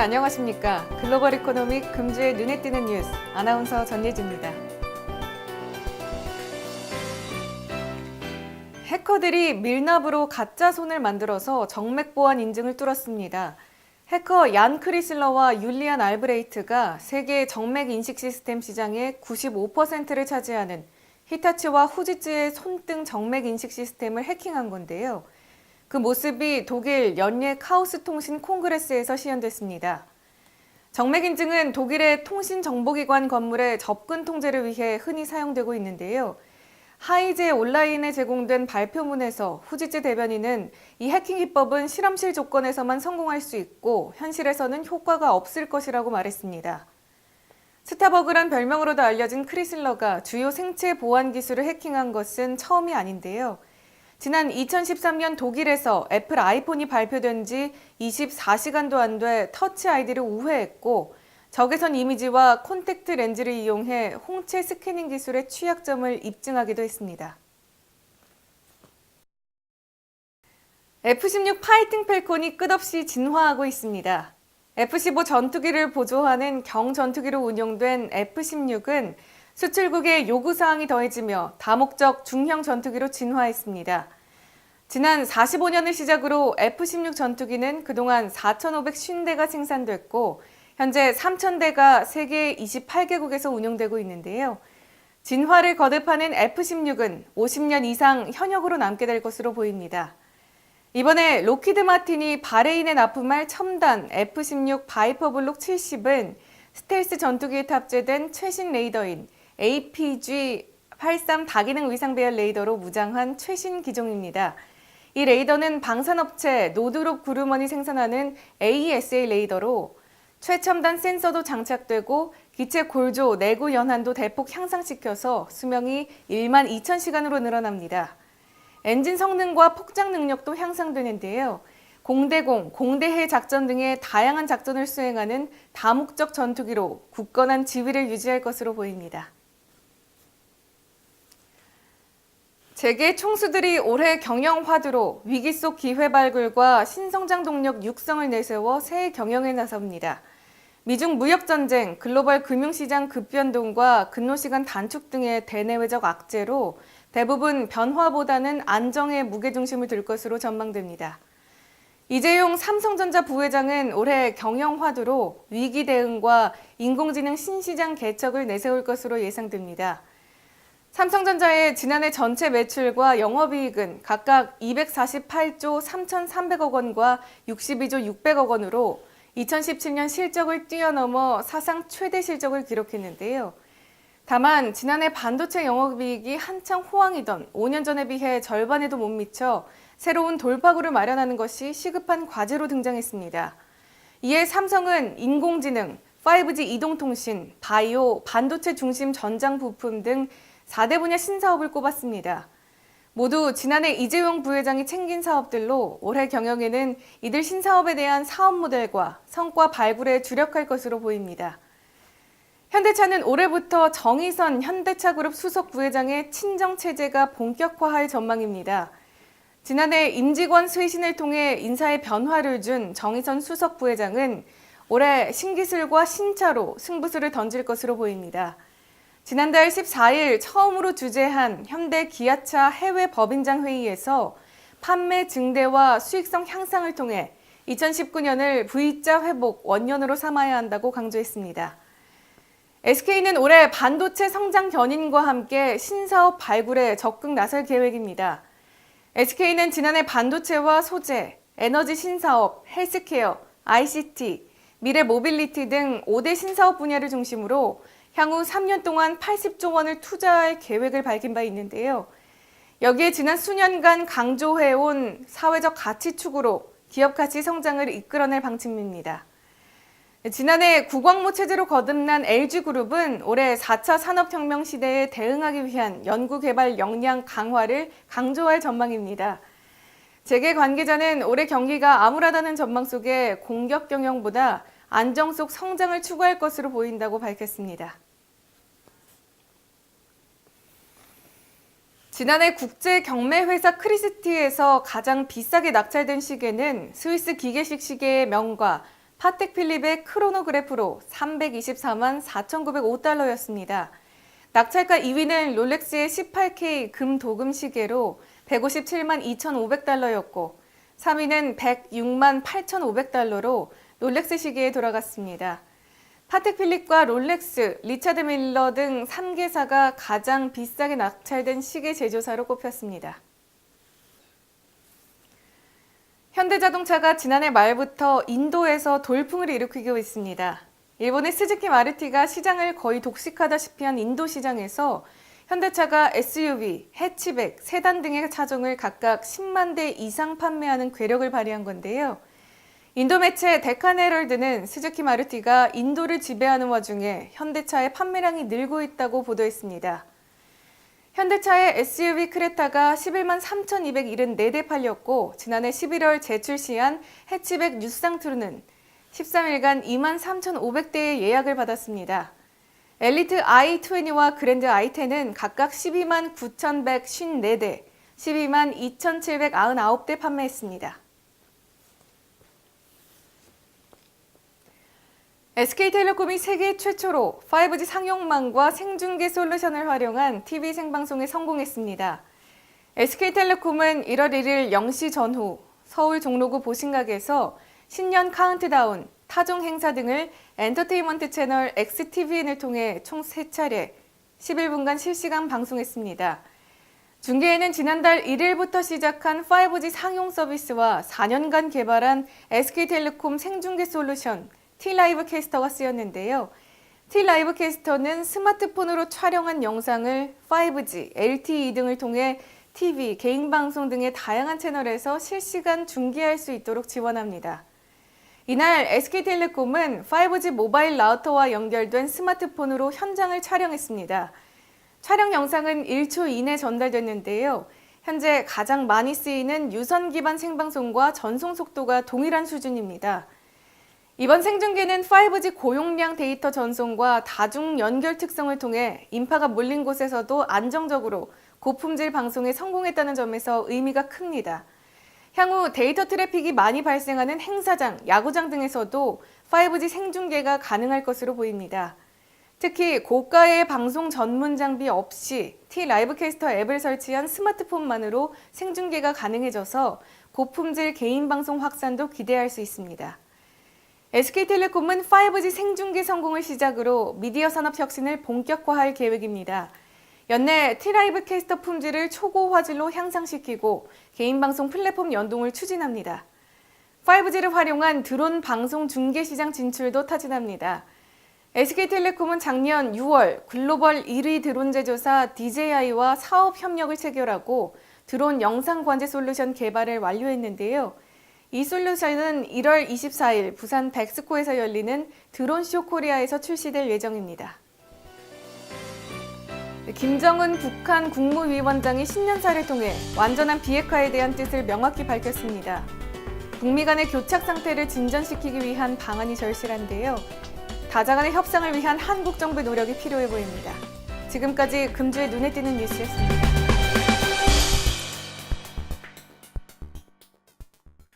안녕하십니까. 글로벌 이코노믹 금주의 눈에 띄는 뉴스 아나운서 전예지입니다. 해커들이 밀납으로 가짜 손을 만들어서 정맥 보안 인증을 뚫었습니다. 해커 얀 크리슬러와 율리안 알브레이트가 세계 정맥 인식 시스템 시장의 95%를 차지하는 히타치와 후지츠의 손등 정맥 인식 시스템을 해킹한 건데요. 그 모습이 독일 연예 카오스 통신 콩그레스에서 시연됐습니다. 정맥 인증은 독일의 통신 정보기관 건물의 접근 통제를 위해 흔히 사용되고 있는데요. 하이제 온라인에 제공된 발표문에서 후지츠 대변인은 이 해킹 기법은 실험실 조건에서만 성공할 수 있고 현실에서는 효과가 없을 것이라고 말했습니다. 스타버그란 별명으로도 알려진 크리슬러가 주요 생체 보안 기술을 해킹한 것은 처음이 아닌데요. 지난 2013년 독일에서 애플 아이폰이 발표된 지 24시간도 안 돼 터치 아이디를 우회했고 적외선 이미지와 콘택트 렌즈를 이용해 홍채 스캐닝 기술의 취약점을 입증하기도 했습니다. F-16 파이팅 펠콘이 끝없이 진화하고 있습니다. F-15 전투기를 보조하는 경전투기로 운용된 F-16은 수출국의 요구사항이 더해지며 다목적 중형 전투기로 진화했습니다. 지난 45년을 시작으로 F-16 전투기는 그동안 4,550대가 생산됐고 현재 3,000대가 세계 28개국에서 운용되고 있는데요. 진화를 거듭하는 F-16은 50년 이상 현역으로 남게 될 것으로 보입니다. 이번에 로키드 마틴이 바레인에 납품할 첨단 F-16 바이퍼 블록 70은 스텔스 전투기에 탑재된 최신 레이더인 APG-83 다기능 위상 배열 레이더로 무장한 최신 기종입니다. 이 레이더는 방산업체 노드롭 그루먼이 생산하는 AESA 레이더로 최첨단 센서도 장착되고 기체 골조 내구 연한도 대폭 향상시켜서 수명이 1만 2천 시간으로 늘어납니다. 엔진 성능과 폭장 능력도 향상되는데요. 공대공, 공대해 작전 등의 다양한 작전을 수행하는 다목적 전투기로 굳건한 지위를 유지할 것으로 보입니다. 재계 총수들이 올해 경영 화두로 위기 속 기회 발굴과 신성장 동력 육성을 내세워 새 경영에 나섭니다. 미중 무역 전쟁, 글로벌 금융시장 급변동과 근로시간 단축 등의 대내외적 악재로 대부분 변화보다는 안정에 무게중심을 둘 것으로 전망됩니다. 이재용 삼성전자 부회장은 올해 경영 화두로 위기 대응과 인공지능 신시장 개척을 내세울 것으로 예상됩니다. 삼성전자의 지난해 전체 매출과 영업이익은 각각 248조 3,300억 원과 62조 600억 원으로 2017년 실적을 뛰어넘어 사상 최대 실적을 기록했는데요. 다만 지난해 반도체 영업이익이 한창 호황이던 5년 전에 비해 절반에도 못 미쳐 새로운 돌파구를 마련하는 것이 시급한 과제로 등장했습니다. 이에 삼성은 인공지능, 5G 이동통신, 바이오, 반도체 중심 전장 부품 등 4대 분야 신사업을 꼽았습니다. 모두 지난해 이재용 부회장이 챙긴 사업들로 올해 경영에는 이들 신사업에 대한 사업 모델과 성과 발굴에 주력할 것으로 보입니다. 현대차는 올해부터 정의선 현대차그룹 수석 부회장의 친정 체제가 본격화할 전망입니다. 지난해 임직원 쇄신을 통해 인사의 변화를 준 정의선 수석 부회장은 올해 신기술과 신차로 승부수를 던질 것으로 보입니다. 지난달 14일 처음으로 주재한 현대 기아차 해외 법인장 회의에서 판매 증대와 수익성 향상을 통해 2019년을 V자 회복 원년으로 삼아야 한다고 강조했습니다. SK는 올해 반도체 성장 견인과 함께 신사업 발굴에 적극 나설 계획입니다. SK는 지난해 반도체와 소재, 에너지 신사업, 헬스케어, ICT, 미래 모빌리티 등 5대 신사업 분야를 중심으로 향후 3년 동안 80조 원을 투자할 계획을 밝힌 바 있는데요. 여기에 지난 수년간 강조해온 사회적 가치 축으로 기업 가치 성장을 이끌어낼 방침입니다. 지난해 구광모 체제로 거듭난 LG그룹은 올해 4차 산업혁명 시대에 대응하기 위한 연구개발 역량 강화를 강조할 전망입니다. 재계 관계자는 올해 경기가 암울하다는 전망 속에 공격 경영보다 안정 속 성장을 추구할 것으로 보인다고 밝혔습니다. 지난해 국제 경매 회사 크리스티에서 가장 비싸게 낙찰된 시계는 스위스 기계식 시계의 명가 파텍 필립의 크로노그래프로 324만 4,905달러였습니다. 낙찰가 2위는 롤렉스의 18K 금 도금 시계로 157만 2,500달러였고 3위는 106만 8,500달러로 롤렉스 시계에 돌아갔습니다. 파텍 필립과 롤렉스, 리차드 밀러 등 3개사가 가장 비싸게 낙찰된 시계 제조사로 꼽혔습니다. 현대자동차가 지난해 말부터 인도에서 돌풍을 일으키고 있습니다. 일본의 스즈키 마르티가 시장을 거의 독식하다시피 한 인도 시장에서 현대차가 SUV, 해치백, 세단 등의 차종을 각각 10만 대 이상 판매하는 괴력을 발휘한 건데요. 인도 매체 데칸 헤럴드는 스즈키 마르티가 인도를 지배하는 와중에 현대차의 판매량이 늘고 있다고 보도했습니다. 현대차의 SUV 크레타가 11만 3,274대 팔렸고 지난해 11월 재출시한 해치백 뉴쌍트루는 13일간 2만 3,500대의 예약을 받았습니다. 엘리트 i20와 그랜드 i10은 각각 12만 9,154대, 12만 2,799대 판매했습니다. SK텔레콤이 세계 최초로 5G 상용망과 생중계 솔루션을 활용한 TV 생방송에 성공했습니다. SK텔레콤은 1월 1일 0시 전후 서울 종로구 보신각에서 신년 카운트다운, 타종 행사 등을 엔터테인먼트 채널 XTVN을 통해 총 3차례 11분간 실시간 방송했습니다. 중계에는 지난달 1일부터 시작한 5G 상용 서비스와 4년간 개발한 SK텔레콤 생중계 솔루션 T라이브 캐스터가 쓰였는데요. T라이브 캐스터는 스마트폰으로 촬영한 영상을 5G, LTE 등을 통해 TV, 개인 방송 등의 다양한 채널에서 실시간 중계할 수 있도록 지원합니다. 이날 SK텔레콤은 5G 모바일 라우터와 연결된 스마트폰으로 현장을 촬영했습니다. 촬영 영상은 1초 이내 전달됐는데요. 현재 가장 많이 쓰이는 유선 기반 생방송과 전송 속도가 동일한 수준입니다. 이번 생중계는 5G 고용량 데이터 전송과 다중 연결 특성을 통해 인파가 몰린 곳에서도 안정적으로 고품질 방송에 성공했다는 점에서 의미가 큽니다. 향후 데이터 트래픽이 많이 발생하는 행사장, 야구장 등에서도 5G 생중계가 가능할 것으로 보입니다. 특히 고가의 방송 전문 장비 없이 T 라이브 캐스터 앱을 설치한 스마트폰만으로 생중계가 가능해져서 고품질 개인 방송 확산도 기대할 수 있습니다. SK텔레콤은 5G 생중계 성공을 시작으로 미디어 산업 혁신을 본격화할 계획입니다. 연내 T라이브 캐스터 품질을 초고 화질로 향상시키고 개인 방송 플랫폼 연동을 추진합니다. 5G를 활용한 드론 방송 중계 시장 진출도 타진합니다. SK텔레콤은 작년 6월 글로벌 1위 드론 제조사 DJI와 사업 협력을 체결하고 드론 영상 관제 솔루션 개발을 완료했는데요. 이 솔루션은 1월 24일 부산 백스코에서 열리는 드론쇼 코리아에서 출시될 예정입니다. 김정은 북한 국무위원장이 신년사를 통해 완전한 비핵화에 대한 뜻을 명확히 밝혔습니다. 북미 간의 교착 상태를 진전시키기 위한 방안이 절실한데요. 다자 간의 협상을 위한 한국 정부의 노력이 필요해 보입니다. 지금까지 금주의 눈에 띄는 뉴스였습니다.